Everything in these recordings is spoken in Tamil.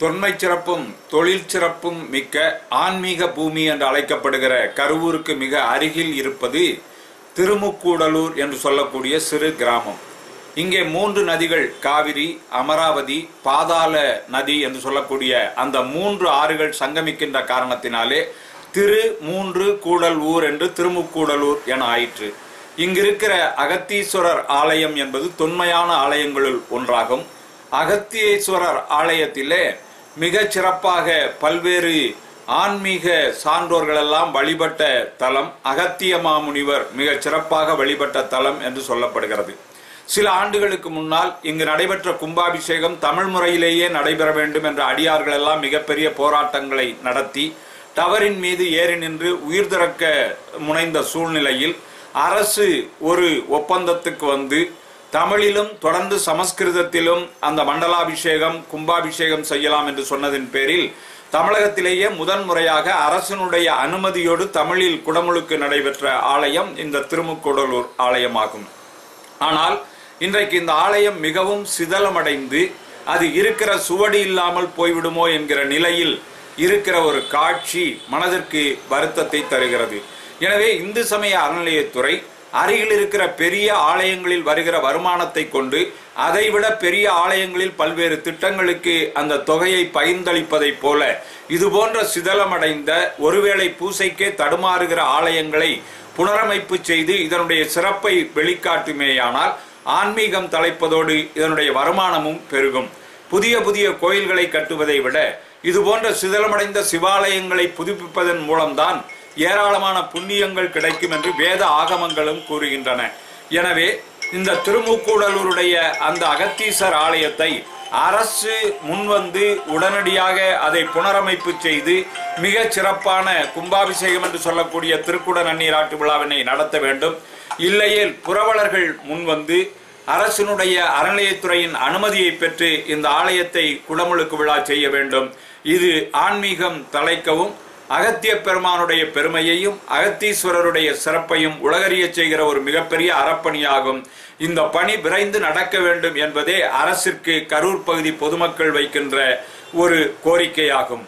தொன்மை சிறப்பும் தொழில் சிறப்பும் மிக்க ஆன்மீக பூமி என்று அழைக்கப்படுகிற கருவூருக்கு மிக அருகில் இருப்பது திருமுக்கூடலூர் என்று சொல்லக்கூடிய சிறு கிராமம். இங்கே மூன்று நதிகள் காவிரி அமராவதி பாதாள நதி என்று சொல்லக்கூடிய அந்த மூன்று ஆறுகள் சங்கமிக்கின்ற காரணத்தினாலே திரு மூன்று கூடல் ஊர் என்று திருமுக்கூடலூர் என ஆயிற்று. இங்கிருக்கிற அகத்தீஸ்வரர் ஆலயம் என்பது தொன்மையான ஆலயங்களுள் ஒன்றாகும். அகத்தீஸ்வரர் ஆலயத்திலே மிகச் சிறப்பாக பல்வேறு ஆன்மீக சான்றோர்கள் எல்லாம் வழிபட்ட தலம் அகத்திய மாமுனிவர் மிகச் சிறப்பாக வழிபட்ட தலம் என்று சொல்லப்படுகிறது. சில ஆண்டுகளுக்கு முன்னால் இங்கு நடைபெற்ற கும்பாபிஷேகம் தமிழ் முறையிலேயே நடைபெற வேண்டும் என்ற அடியார்கள் எல்லாம் மிகப்பெரிய போராட்டங்களை நடத்தி டவரின் மீது ஏறி நின்று உயிர் திறக்க முனைந்த சூழ்நிலையில் அரசு ஒரு ஒப்பந்தத்துக்கு வந்து தமிழிலும் தொடர்ந்து சமஸ்கிருதத்திலும் அந்த மண்டலாபிஷேகம் கும்பாபிஷேகம் செய்யலாம் என்று சொன்னதின் பேரில் தமிழகத்திலேயே முதன் முறையாக அரசனுடைய அனுமதியோடு தமிழில் குடமுழுக்கு நடைபெற்ற ஆலயம் இந்த திருமுக்கூடலூர் ஆலயமாகும். ஆனால் இன்றைக்கு இந்த ஆலயம் மிகவும் சிதலமடைந்து அது இருக்கிற சுவடி இல்லாமல் போய்விடுமோ என்கிற நிலையில் இருக்கிற ஒரு காட்சி மனதிற்கு வருத்தத்தை தருகிறது. எனவே இந்து சமய அறநிலையத்துறை அருகில் இருக்கிற பெரிய ஆலயங்களில் வருகிற வருமானத்தை கொண்டு அதைவிட பெரிய ஆலயங்களில் பல்வேறு திட்டங்களுக்கு அந்த தொகையை பகிர்ந்தளிப்பதைப் போல இது போன்ற சிதலமடைந்த ஒருவேளை பூசைக்கே தடுமாறுகிற ஆலயங்களை புனரமைப்பு செய்து இதனுடைய சிறப்பை வெளிக்காட்டுமேயானால் ஆன்மீகம் தலைப்பதோடு இதனுடைய வருமானமும் பெருகும். புதிய புதிய கோயில்களை கட்டுவதை விட இது போன்ற சிதலமடைந்த சிவாலயங்களை புதுப்பிப்பதன் மூலம்தான் ஏராளமான புண்ணியங்கள் கிடைக்கும் என்று வேத ஆகமங்களும் கூறுகின்றன. எனவே இந்த திருமுக்கூடலூருடைய அந்த அகத்தீசர் ஆலயத்தை அரசு முன்வந்து உடனடியாக அதை புனரமைப்பு செய்து மிக சிறப்பான கும்பாபிஷேகம் என்று சொல்லக்கூடிய திருக்குட நன்னீராட்டு விழாவினை நடத்த வேண்டும். இல்லையில் புரவலர்கள் முன்வந்து அரசினுடைய அறநிலையத்துறையின் அனுமதியை பெற்று இந்த ஆலயத்தை குடமுழுக்கு விழா செய்ய வேண்டும். இது ஆன்மீகம் தலைக்கவும் அகத்திய பெருமானுடைய பெருமையையும் அகத்தீஸ்வரருடைய சிறப்பையும் உலகறியச் செய்கிற ஒரு மிகப்பெரிய அறப்பணியாகும். இந்த பணி விரைந்து நடக்க வேண்டும் என்பதே அரசிற்கு கரூர் பகுதி பொதுமக்கள் வைக்கின்ற ஒரு கோரிக்கையாகும்.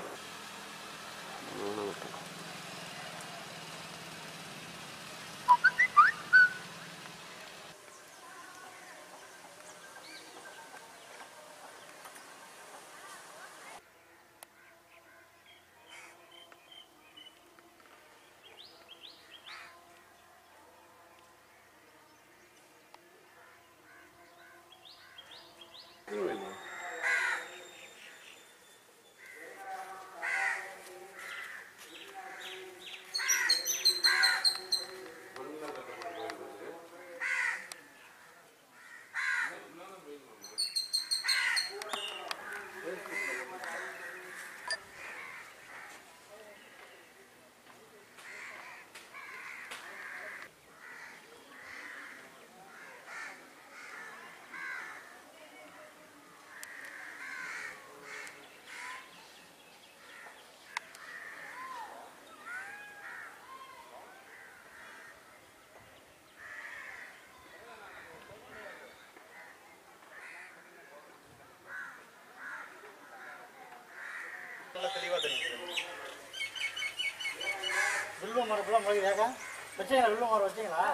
வில்வ மரப்பெல்லாம் முளைக்குதாக்கா வச்சீங்களா வில்வ மரம் வச்சீங்களா